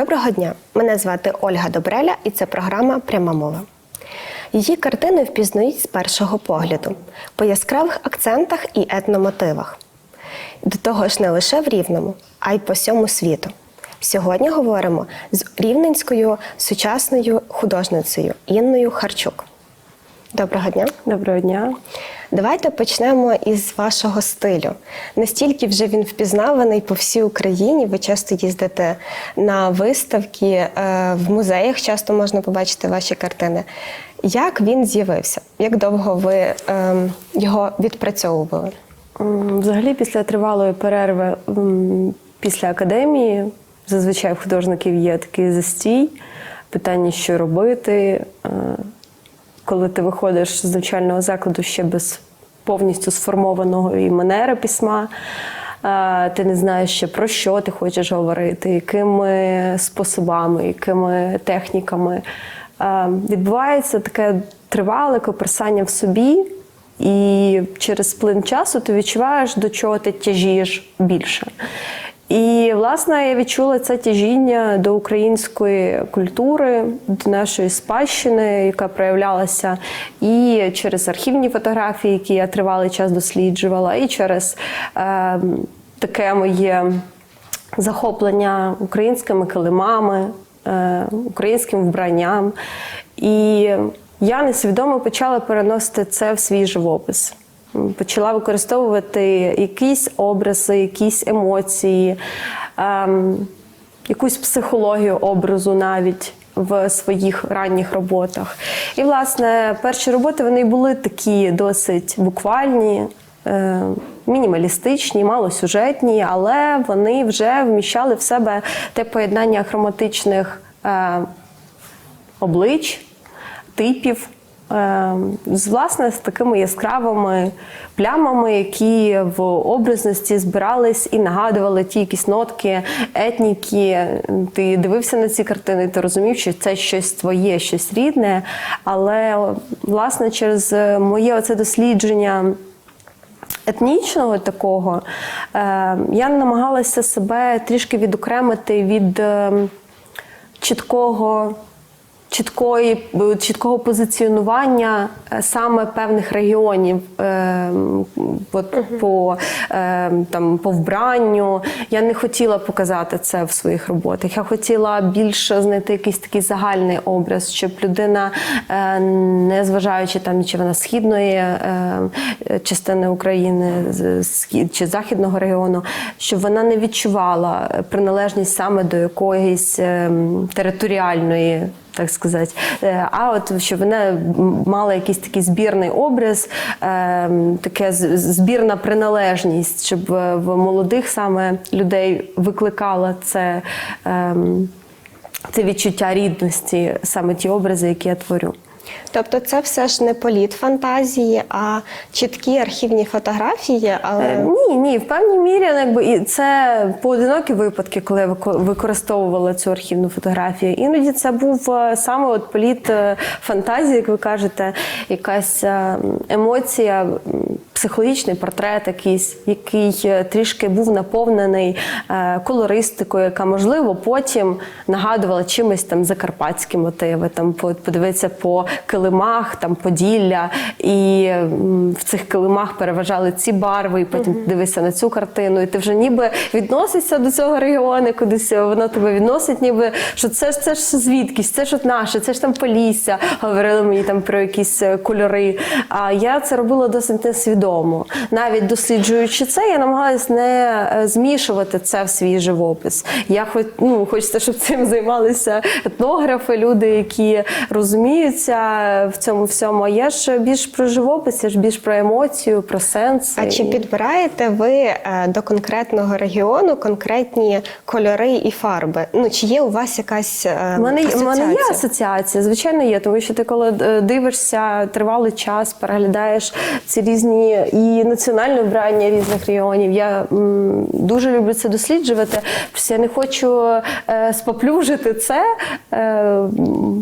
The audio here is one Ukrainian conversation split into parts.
Доброго дня! Мене звати Ольга Добреля, і це програма Пряма мова. Її картини впізнають з першого погляду по яскравих акцентах і етномотивах. До того ж, не лише в Рівному, а й по всьому світу. Сьогодні говоримо з рівненською сучасною художницею Інною Харчук. Доброго дня! Доброго дня. Давайте почнемо із вашого стилю. Настільки вже він впізнаваний по всій Україні. Ви часто їздите на виставки е, в музеях, часто можна побачити ваші картини. Як він з'явився? Як довго ви ем, його відпрацьовували? Взагалі, після тривалої перерви після академії, зазвичай в художників є такий застій, питання, що робити. Коли ти виходиш з навчального закладу ще без повністю сформованого і манери письма, е, ти не знаєш ще про що ти хочеш говорити, якими способами, якими техніками. Е, Відбувається таке тривале коперсання в собі, і через плин часу ти відчуваєш, до чого ти тяжієш більше. І, власне, я відчула це тяжіння до української культури, до нашої спадщини, яка проявлялася і через архівні фотографії, які я тривалий час досліджувала, і через е, таке моє захоплення українськими килимами, е, українським вбранням. І я несвідомо почала переносити це в свій живопис. Почала використовувати якісь образи, якісь емоції, ем, якусь психологію образу навіть в своїх ранніх роботах. І, власне, перші роботи вони були такі досить буквальні, е, мінімалістичні, малосюжетні, але вони вже вміщали в себе те поєднання хроматичних е, облич, типів. Е, З власне з такими яскравими плямами, які в образності збирались і нагадували ті якісь нотки, етніки. Ти дивився на ці картини, ти розумів, що це щось твоє, щось рідне. Але власне через моє оце дослідження етнічного такого, е, я намагалася себе трішки відокремити від е, чіткого. Чіткої, чіткого позиціонування е, саме певних регіонів е, от, по, е, там, по вбранню. Я не хотіла показати це в своїх роботах. Я хотіла більше знайти якийсь такий загальний образ, щоб людина, е, не зважаючи там, чи вона східної е, частини України з- схід- чи західного регіону, щоб вона не відчувала приналежність саме до якоїсь е, територіальної так сказати. Е, А от щоб вона мала якийсь такий збірний образ, е, таке збірна приналежність, щоб е, в молодих саме людей викликала це, ем, це відчуття рідності, саме ті образи, які я творю. Тобто, це все ж не політ фантазії, а чіткі архівні фотографії. Але Е, Ні, ні, в певній мірі ну, якби і це поодинокі випадки, коли я використовувала цю архівну фотографію. Іноді це був е, саме от політ е, фантазії, як ви кажете, якась е, емоція, психологічний портрет, якийсь, який е, трішки був наповнений е, колористикою, яка можливо потім нагадувала чимось там закарпатські мотиви. Там по- подивитися по килимах, там Поділля, і в цих килимах переважали ці барви, і потім ти дивишся на цю картину, і ти вже ніби відносишся до цього регіону, кудись воно тебе відносить, ніби що це ж це ж звідкись, це ж от наше, це ж там Полісся. Говорили мені там про якісь е, кольори. А я це робила досить несвідомо. Навіть досліджуючи це, я намагалась не е, змішувати це в свій живопис. Я хоч ну хочеться, щоб цим займалися етнографи, люди, які розуміються в цьому всьому. А я ж більш про живопис, я ж більш про емоцію, про сенс. а чи підбираєте ви е, до конкретного регіону конкретні кольори і фарби? Ну чи є у вас якась е, У мене, у мене є асоціація? звичайно, є, тому що ти коли дивишся тривалий час, переглядаєш ці різні і національне вбрання різних регіонів. Я м, дуже люблю це досліджувати. Я не хочу е, споплюжити це, е,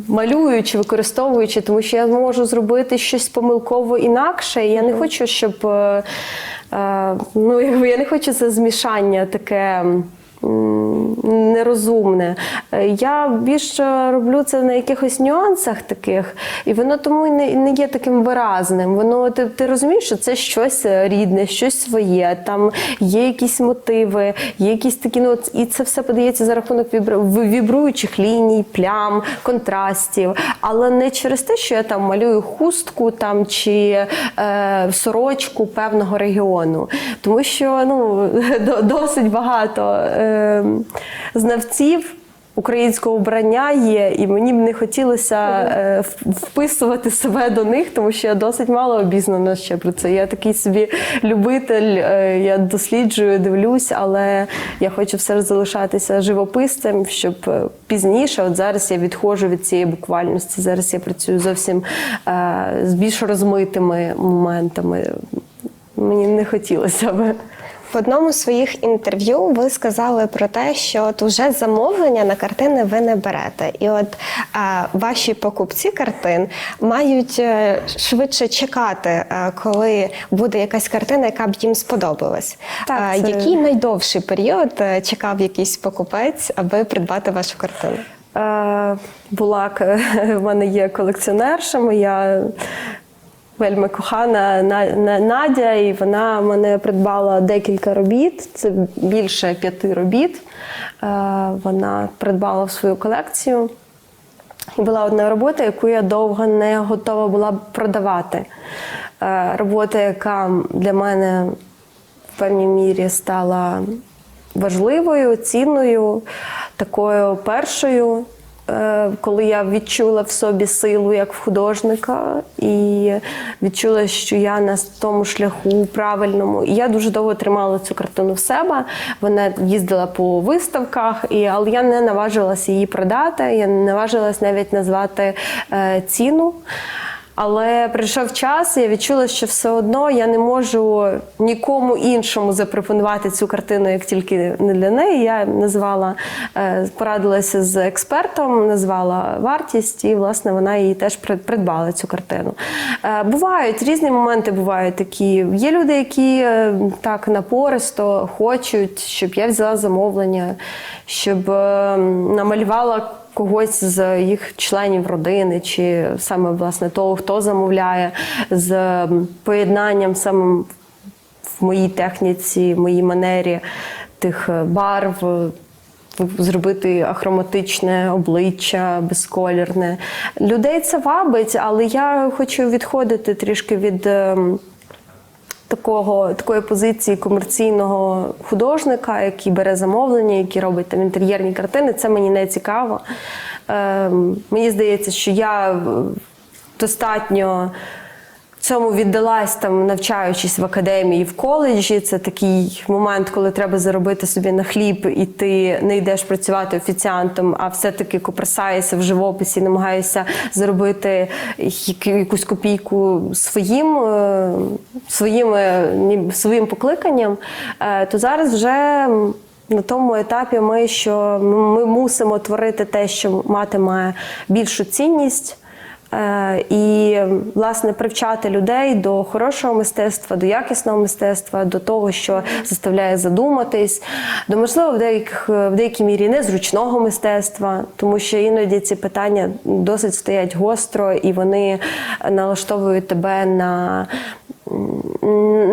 малюючи, використовуючи, тому що я можу зробити щось помилково інакше. І я не хочу, щоб е, е, ну, я не хочу це змішання таке. Нерозумне. Е, Я більше роблю це на якихось нюансах таких, і воно тому і не, не є таким виразним. Воно ти, ти розумієш, що це щось рідне, щось своє. Там є якісь мотиви, є якісь такі, ну і це все подається за рахунок вібруючих ліній, плям, контрастів, але не через те, що я там малюю хустку там чи е, сорочку певного регіону, тому що ну досить багато е, знавців. Українського вбрання є, і мені б не хотілося е, вписувати себе до них, тому що я досить мало обізнана ще про це. Я такий собі любитель, е, я досліджую, дивлюсь, але я хочу все ж залишатися живописцем, щоб е, пізніше, от зараз я відходжу від цієї буквальності. Зараз я працюю зовсім е, з більш розмитими моментами. Мені не хотілося би. В одному з своїх інтерв'ю ви сказали про те, що от уже замовлення на картини ви не берете. І от а, ваші покупці картин мають е, швидше чекати, е, коли буде якась картина, яка б їм сподобалась. Так, А, це- Який найдовший період е, чекав якийсь покупець, аби придбати вашу картину? Е, Була в мене є колекціонерша моя. Вельми кохана На- На- Надя, і вона мене придбала декілька робіт. Це більше п'яти робіт. Е, Вона придбала в свою колекцію. І була одна робота, яку я довго не готова була продавати. Е, Робота, яка для мене в певній мірі стала важливою, цінною, такою першою, коли я відчула в собі силу як художника, і відчула, що я на тому шляху правильному. І я дуже довго тримала цю картину в себе. Вона їздила по виставках, і, але я не наважилася її продати, я не наважилась навіть назвати е, ціну. Але прийшов час, і я відчула, що все одно я не можу нікому іншому запропонувати цю картину, як тільки не для неї. Я назвала, е, порадилася з експертом, назвала вартість, і власне вона її теж при- придбала цю картину. Е, Бувають різні моменти, бувають такі. Є люди, які е, так напористо хочуть, щоб я взяла замовлення, щоб е, намалювала когось з їх членів родини, чи саме власне того, хто замовляє, з поєднанням саме в моїй техніці, в моїй манері тих е, барв. Зробити ахроматичне обличчя, безколірне. Людей це вабить, але я хочу відходити трішки від ем, такого, такої позиції комерційного художника, який бере замовлення, який робить там інтер'єрні картини. Це мені не цікаво. Е, мені здається, що я е, достатньо цьому віддалась там, навчаючись в академії в коледжі. Це такий момент, коли треба заробити собі на хліб, і ти не йдеш працювати офіціантом, а все-таки копирсаєшся в живописі, намагаєшся заробити якусь копійку своїм, е, своїми, ні- своїм покликанням. Е, То зараз вже. На тому етапі ми, що ми мусимо творити те, що матиме більшу цінність, Е, І власне привчати людей до хорошого мистецтва, до якісного мистецтва, до того, що заставляє задуматись, до можливо в деяких в деякій мірі незручного мистецтва, тому що іноді ці питання досить стоять гостро і вони налаштовують тебе на.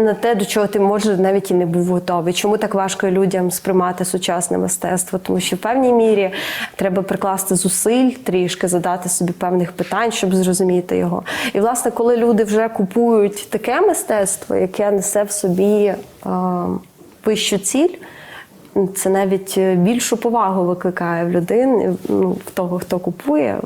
На те, до чого ти може навіть і не був готовий. Чому так важко людям сприймати сучасне мистецтво? Тому що в певній мірі треба прикласти зусиль, трішки задати собі певних питань, щоб зрозуміти його. І власне, коли люди вже купують таке мистецтво, яке несе в собі е, вищу ціль. Це навіть більшу повагу викликає в людини, ну, в того, хто купує.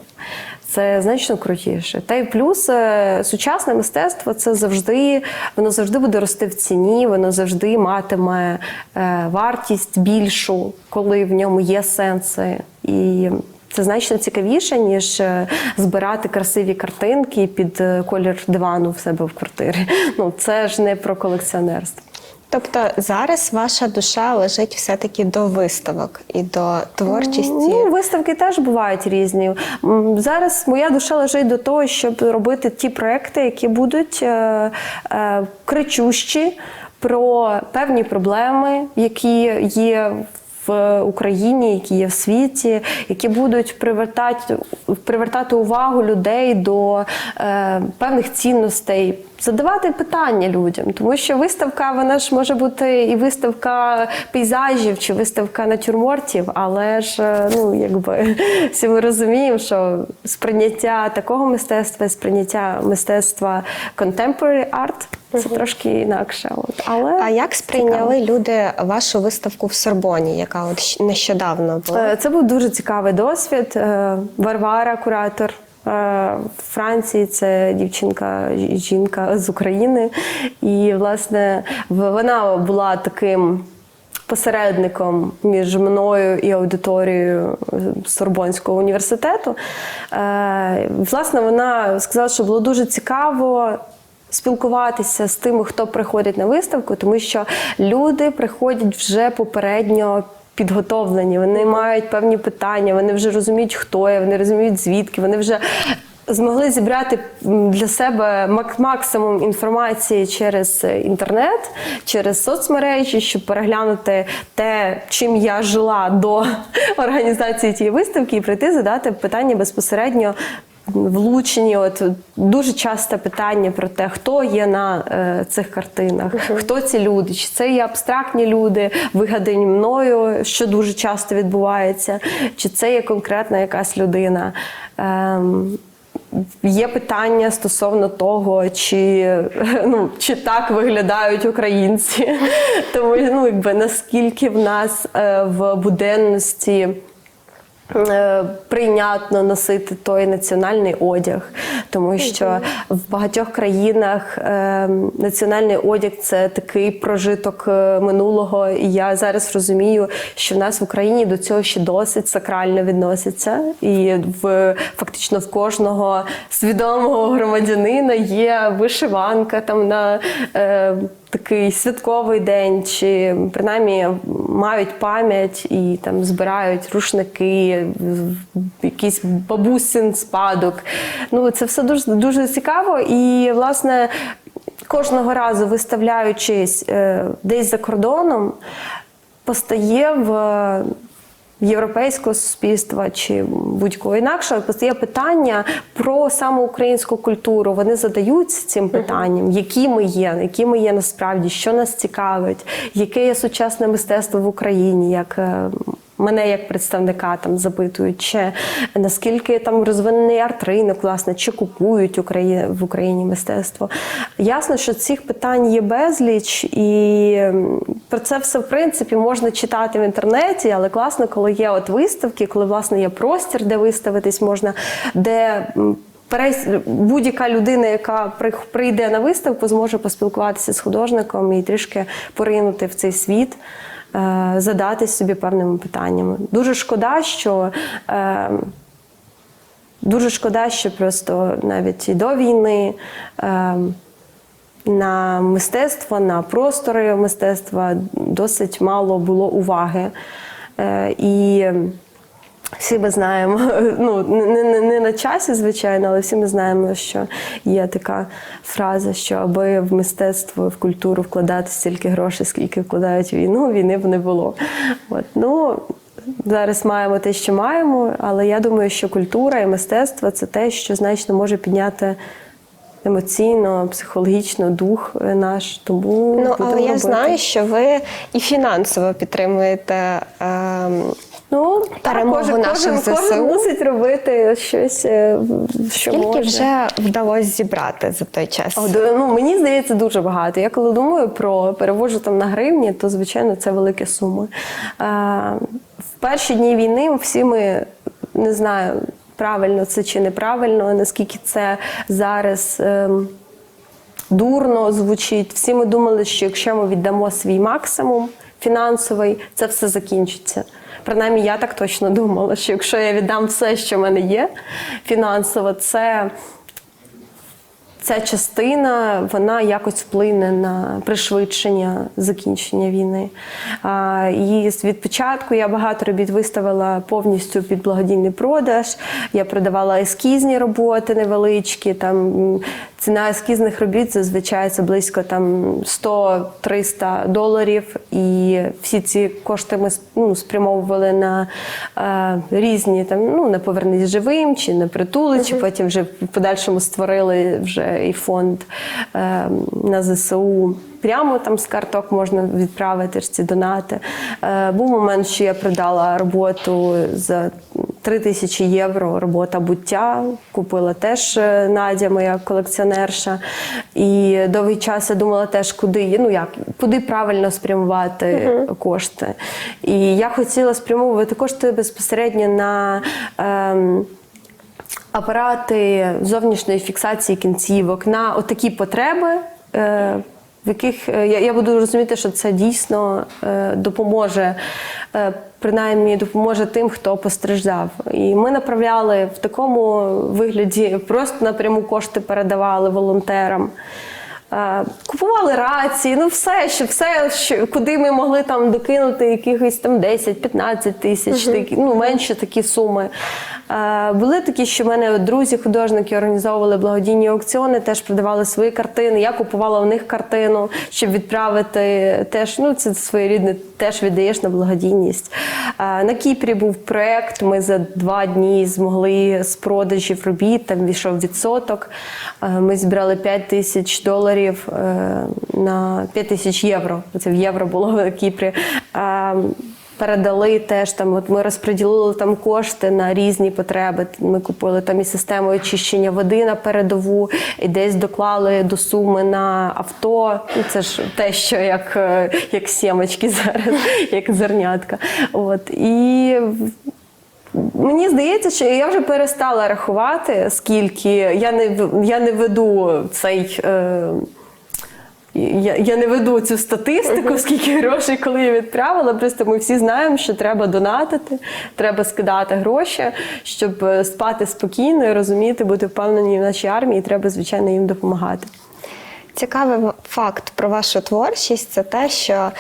Це значно крутіше. Та й плюс е, сучасне мистецтво це завжди воно завжди буде рости в ціні, воно завжди матиме е, вартість більшу, коли в ньому є сенси. І це значно цікавіше, ніж е, збирати красиві картинки під колір дивану в себе в квартирі. Ну це ж не про колекціонерство. Тобто зараз ваша душа лежить все-таки до виставок і до творчості. Ну, виставки теж бувають різні. Зараз моя душа лежить до того, щоб робити ті проекти, які будуть е, е, кричущі про певні проблеми, які є в Україні, які є в світі, які будуть привертати, привертати увагу людей до е, певних цінностей, задавати питання людям, тому що виставка вона ж може бути і виставка пейзажів чи виставка натюрмортів, але ж е, ну якби всі ми розуміємо, що сприйняття такого мистецтва, сприйняття мистецтва contemporary art це трошки інакше. От. Але А як сприйняли люди вашу виставку в Сорбоні, яка от нещодавно була? Е, Це був дуже цікавий досвід. Е, Варвара, куратор е, в Франції, це дівчинка, жінка з України. І, власне, вона була таким. Посередником між мною і аудиторією Сорбонського університету. Е, Власне, вона сказала, що було дуже цікаво спілкуватися з тими, хто приходить на виставку, тому що люди приходять вже попередньо. Підготовлені, вони мають певні питання, вони вже розуміють, хто я, вони розуміють звідки, вони вже змогли зібрати для себе максимум інформації через інтернет, через соцмережі, щоб переглянути те, чим я жила до організації тієї виставки, і прийти задати питання безпосередньо влучені. От дуже часте питання про те, хто є на е, цих картинах, хто ці люди, чи це є абстрактні люди, вигадані мною, що дуже часто відбувається, чи це є конкретна якась людина. Ем, Є питання стосовно того, чи, ну, чи так виглядають українці, тому ну, якби наскільки в нас е, в буденності. Е, Прийнятно носити той національний одяг, тому що в багатьох країнах е, національний одяг це такий прожиток е, минулого. І я зараз розумію, що в нас в Україні до цього ще досить сакрально відноситься, і в фактично в кожного свідомого громадянина є вишиванка там на такий святковий день, чи принаймні мають пам'ять і там збирають рушники, якийсь бабусин спадок. Ну це все дуже дуже цікаво. І власне кожного разу виставляючись е, десь за кордоном, постає в європейського суспільства чи будь-кого інакшого постає питання про саму українську культуру. Вони задаються цим питанням, які ми є, які ми є насправді, що нас цікавить, яке є сучасне мистецтво в Україні, як е, Мене як представника там запитують, чи наскільки там розвинений арт-ринок, власне, чи купують Украї... в Україні мистецтво. Ясно, що цих питань є безліч, і про це все в принципі можна читати в інтернеті, але класно, коли є от виставки, коли власне є простір, де виставитись можна, де будь-яка людина, яка при- прийде на виставку, зможе поспілкуватися з художником і трішки поринути в цей світ. Е, Задатись собі певними питаннями. Дуже шкода, що е, дуже шкода, що просто навіть і до війни е, на мистецтво, на простори мистецтва досить мало було уваги. І всі ми знаємо, ну не, не, не на часі, звичайно, але всі ми знаємо, що є така фраза, що аби в мистецтво, в культуру вкладати стільки грошей, скільки вкладають війну, війни б не було. От, ну, зараз маємо те, що маємо, але я думаю, що культура і мистецтво це те, що значно може підняти емоційно, психологічно дух наш. Тому Ну, але я робити. знаю, що ви і фінансово підтримуєте. ем, Ну, перемогу кожен, наших кожен, ЗСУ. кожен мусить робити щось, е, що Скільки може. вже вдалося зібрати за той час? О, ну, мені здається, дуже багато. Я коли думаю про переводжу там на гривні, то звичайно це великі суми. Е, в перші дні війни всі ми не знаю, правильно це чи неправильно, наскільки це зараз. ем, Дурно звучить. Всі ми думали, що якщо ми віддамо свій максимум фінансовий, це все закінчиться. Принаймні, я так точно думала, що якщо я віддам все, що в мене є фінансово, це ця частина вона якось вплине на пришвидшення закінчення війни. А, І від початку я багато робіт виставила повністю під благодійний продаж. Я продавала ескізні роботи невеличкі. Там ціна ескізних робіт зазвичай це близько там 100-300 доларів. І всі ці кошти ми ну, спрямовували на е, різні там, ну, на повернись живим чи на притули, чи потім вже в подальшому створили вже і фонд е, на ЗСУ. Прямо там з карток можна відправити ж ці донати. Е, був момент, що я продала роботу за 3 тисячі євро. Робота буття. Купила теж е, Надя, моя колекціонерша. І довгий час я думала теж, куди ну як куди правильно спрямувати кошти. І я хотіла спрямовувати кошти безпосередньо на. ем, апарати зовнішньої фіксації кінцівок на отакі потреби. е, В яких е, я, буду розуміти, що це дійсно е, допоможе, принаймні допоможе тим, хто постраждав. І ми направляли в такому вигляді, просто напряму кошти передавали волонтерам. Купували рації, ну все, що все, що куди ми могли там докинути якихось там 10-15 тисяч, такі, ну менше такі суми. Е, Були такі, що в мене друзі, художники організовували благодійні аукціони, теж продавали свої картини. Я купувала у них картину, щоб відправити теж. Ну це своєрідне, теж віддаєш на благодійність. Е, На Кіпрі був проект. Ми за два дні змогли з продажів робіт. Там війшов відсоток. Е, Ми зібрали 5 тисяч доларів на 5 тисяч євро. Це в євро було на Кіпрі. Передали теж там. От ми розподілили там кошти на різні потреби. Ми купили там і систему очищення води на передову, і десь доклали до суми на авто. Ну, це ж те, що як, е, як сімочки зараз, як зернятка. От і Мені здається, що я вже перестала рахувати, скільки я не я не веду цей. Е, я, я не веду цю статистику, скільки грошей, коли я відправила. Просто ми всі знаємо, що треба донатити, треба скидати гроші, щоб е, спати спокійно і розуміти, бути впевнені в нашій армії, і треба, звичайно, їм допомагати. Цікавий факт про вашу творчість це те, що е,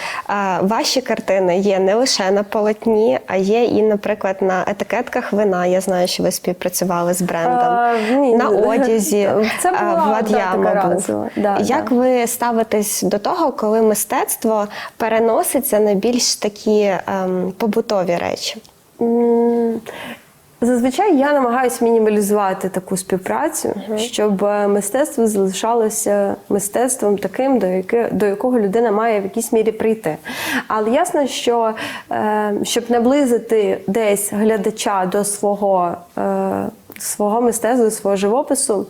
ваші картини є не лише на полотні, а є і, наприклад, на етикетках вина. Я знаю, що ви співпрацювали з брендом. А, ні, на одязі Це е, була Влад одна така був. Да, Як да. ви ставитесь до того, коли мистецтво переноситься на більш такі ем, побутові речі? Зазвичай я намагаюся мінімалізувати таку співпрацю, щоб е, мистецтво залишалося мистецтвом таким, до, яке, до якого людина має в якійсь мірі прийти. Але ясно, що е, щоб наблизити десь глядача до свого, е, свого мистецтва, до свого живопису.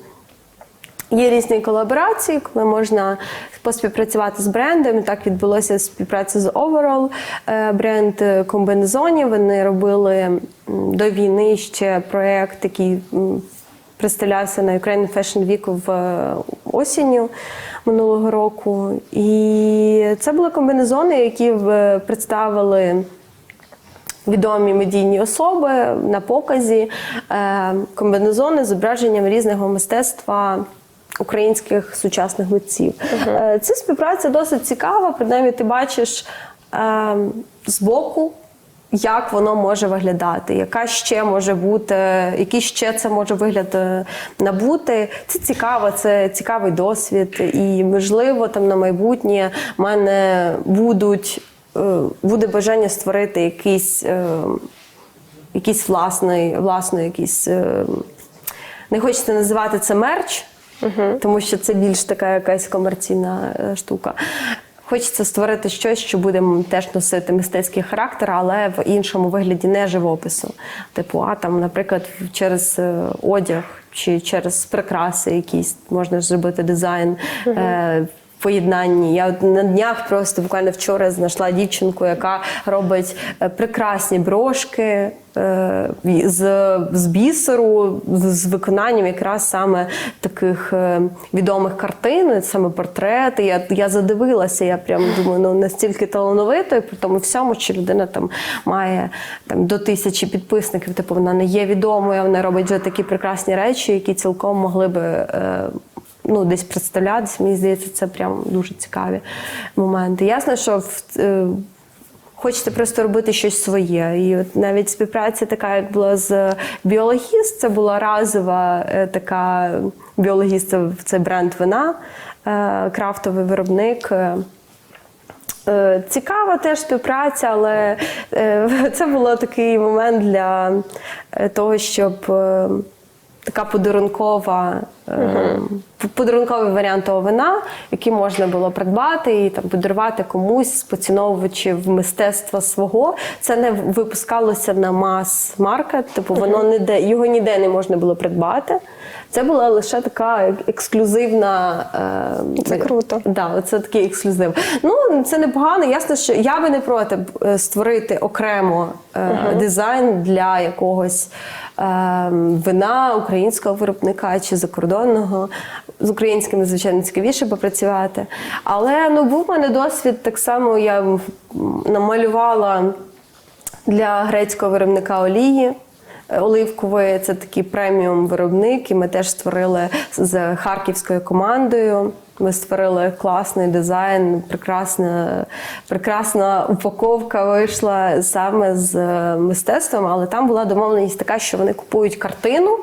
Є різні колаборації, коли можна поспівпрацювати з брендом. Так відбулося співпраця з Overall, е, бренд е, комбінезонів. Вони робили до війни ще проєкт, який представлявся на Ukraine Fashion Week в е, осінню минулого року. І це були комбінезони, які представили відомі медійні особи на показі, комбінезони з зображенням різного мистецтва. Українських сучасних митців. Е, Ця співпраця досить цікава, принаймні ти бачиш е, збоку, як воно може виглядати, яка ще може бути, який ще це може вигляд е, набути. Це цікаво, це цікавий досвід. І, можливо, там на майбутнє в мене будуть, е, буде бажання створити якийсь, якийсь власний, власний якийсь. Не хочеться називати це мерч, тому що це більш така якась комерційна е, штука. Хочеться створити щось, що буде теж носити мистецький характер, але в іншому вигляді не живопису. Типу, а там, наприклад, через е, одяг чи через прикраси якісь можна зробити дизайн. В Поєднанні. Я на днях просто буквально вчора знайшла дівчинку, яка робить е, прекрасні брошки е, з, з бісеру, з виконанням якраз саме таких е, відомих картин, саме портрети. Я, я задивилася, я прям думаю, ну настільки талановито, і при тому всьому, що людина там має там до тисячі підписників. Типу вона не є відомою, вона робить вже такі прекрасні речі, які цілком могли би. Ну, десь представлятися. Мені здається, це прям дуже цікаві моменти. Ясно, що в, е, хочеться просто робити щось своє. І от навіть співпраця така, як була з біологіст, це була разова е, така біологіст, це, бренд вина, е, крафтовий виробник. Цікава теж співпраця, але це було такий момент для того, щоб така подарункова, е, подарунковий варіант того вина, який можна було придбати і там подарувати комусь з поціновувачів мистецтва свого. Це не випускалося на мас-маркет, типу воно ніде його ніде не можна було придбати. Це була лише така ексклюзивна. е, Це круто. Да, це такий ексклюзив. Ну це непогано. Ясно, що я би не проти е, створити окремо е, дизайн для якогось вина українського виробника чи закордонного. З українськими, звичайно, цікавіше попрацювати. Але ну був у мене досвід так само. Я намалювала для грецького виробника олії. Оливкової це такий преміум виробник, і ми теж створили з харківською командою. Ми створили класний дизайн, прекрасна, прекрасна упаковка вийшла саме з е, мистецтвом, але там була домовленість така, що вони купують картину.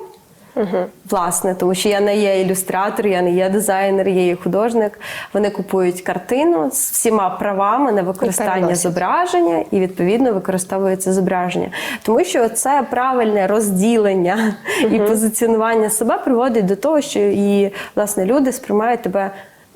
Власне, тому що я не є ілюстратор, я не є дизайнер, я є художник. Вони купують картину з всіма правами на використання і зображення і відповідно використовується зображення. Тому що це правильне розділення і позиціонування себе приводить до того, що і власне люди сприймають тебе.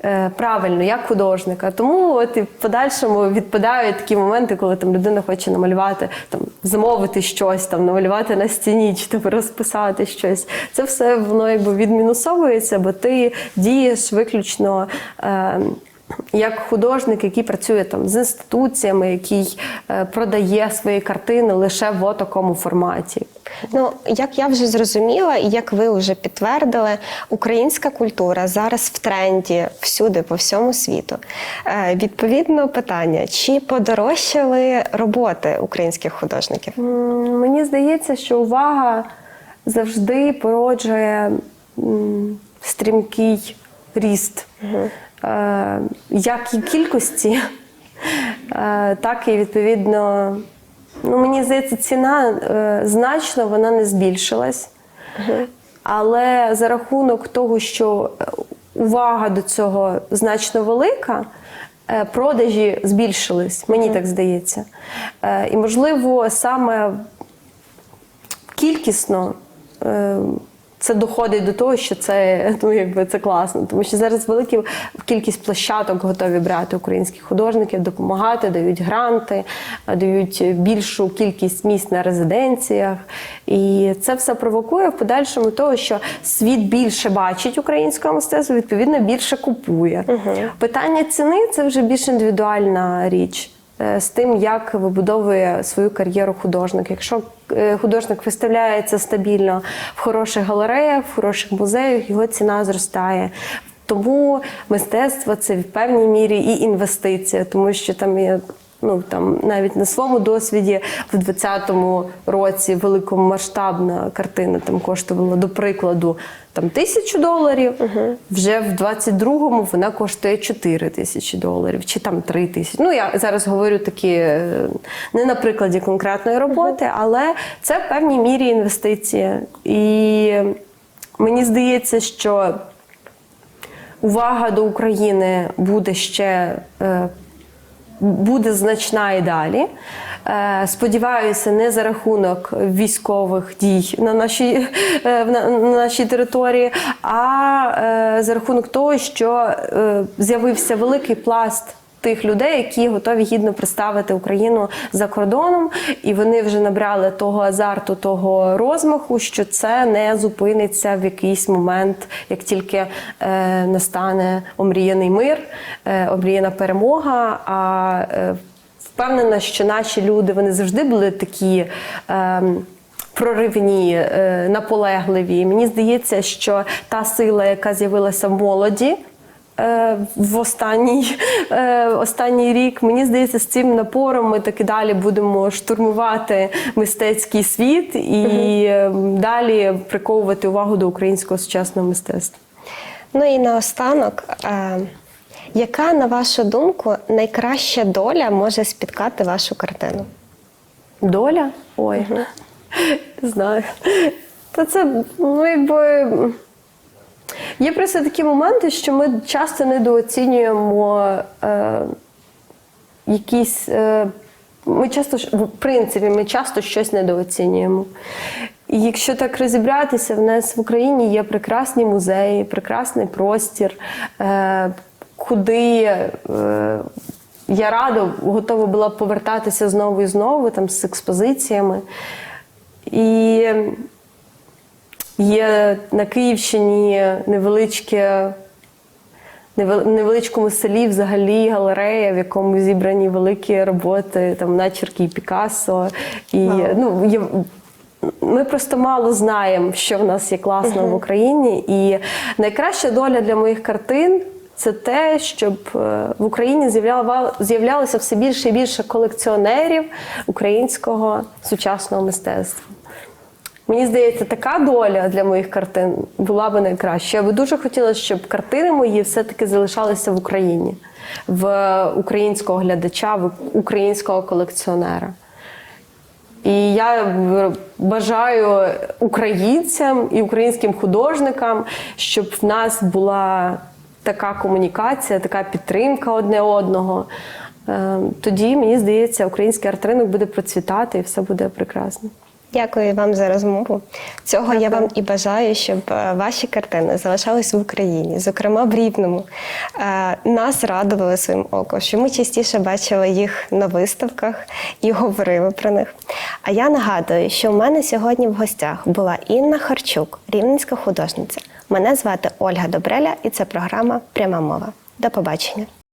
Е, Правильно, як художника. Тому от і в подальшому відпадають такі моменти, коли там людина хоче намалювати, там замовити щось, там намалювати на стіні, чи там розписати щось. Це все воно якби відмінусовується, бо ти дієш виключно. Е, як художник, який працює там з інституціями, який е, продає свої картини лише в такому форматі. Ну, як я вже зрозуміла, і як ви вже підтвердили, українська культура зараз в тренді всюди, по всьому світу. Е, відповідно, питання: чи подорожчали роботи українських художників? Мені здається, що увага завжди породжує стрімкий ріст е, як і кількості, е, так і відповідно. Ну, мені здається, ціна е, значно вона не збільшилась. Але за рахунок того, що е, увага до цього значно велика, е, продажі збільшились, мені так здається. Е, І, можливо, саме кількісно. Це доходить до того, що це ну якби це класно, тому що зараз велика кількість площадок готові брати українських художників, допомагати, дають гранти, дають більшу кількість місць на резиденціях. І це все провокує в подальшому того, що світ більше бачить українського мистецтва, відповідно більше купує. Питання ціни це вже більш індивідуальна річ е, з тим, як вибудовує свою кар'єру художник. Якщо художник виставляється стабільно в хороших галереях, в хороших музеях, його ціна зростає. Тому мистецтво це в певній мірі і інвестиція, тому що там є. Ну там навіть на своєму досвіді в 20-му році великомасштабна картина там коштувала до прикладу там тисячу доларів. Вже в 22-му вона коштує 4 тисячі доларів, чи там 3 тисячі. Ну я зараз говорю такі е, не на прикладі конкретної роботи, але це в певній мірі інвестиція. І мені здається, що увага до України буде ще. е, Буде значна і далі. Е, Сподіваюся, не за рахунок військових дій на нашій, е, на, на нашій території, а е, за рахунок того, що з'явився великий пласт тих людей, які готові гідно представити Україну за кордоном, і вони вже набрали того азарту, того розмаху, що це не зупиниться в якийсь момент, як тільки е, настане омріяний мир, е, омріяна перемога. А е, впевнена, що наші люди вони завжди були такі. Е, Проривні, наполегливі. Мені здається, що та сила, яка з'явилася в молоді, в останній, е, останній рік. Мені здається, з цим напором ми так і далі будемо штурмувати мистецький світ і е, далі приковувати увагу до українського сучасного мистецтва. Ну і наостанок, е, яка, на вашу думку, найкраща доля може спіткати вашу картину? Доля? Ой, не знаю. Та це, ну, якби. Є просто такі моменти, що ми часто недооцінюємо е, якісь. Е, ми часто в принципі, ми часто щось недооцінюємо. І якщо так розібратися, в нас в Україні є прекрасні музеї, прекрасний простір, е, куди е, я радо готова була повертатися знову і знову там, з експозиціями. І є на Київщині невеличке невеличкому селі взагалі галерея, в якому зібрані великі роботи, там начерки і Пікассо. І ну, є, ми просто мало знаємо, що в нас є класно в Україні. І найкраща доля для моїх картин. Це те, щоб е, в Україні з'являлося все більше і більше колекціонерів українського сучасного мистецтва. Мені здається, така доля для моїх картин була би найкраща. Я би дуже хотіла, щоб картини мої все-таки залишалися в Україні, в українського глядача, в українського колекціонера. І я бажаю українцям і українським художникам, щоб в нас була така комунікація, така підтримка одне одного. Е, Тоді, мені здається, український арт-ринок буде процвітати і все буде прекрасно. Дякую вам за розмову. Цього я вам і бажаю, щоб е, ваші картини залишались в Україні, зокрема в Рівному. Е, Нас радували своїм оком, що ми частіше бачили їх на виставках і говорили про них. А я нагадую, що у мене сьогодні в гостях була Інна Харчук, рівненська художниця. Мене звати Ольга Добреля, і це програма Пряма мова. До побачення.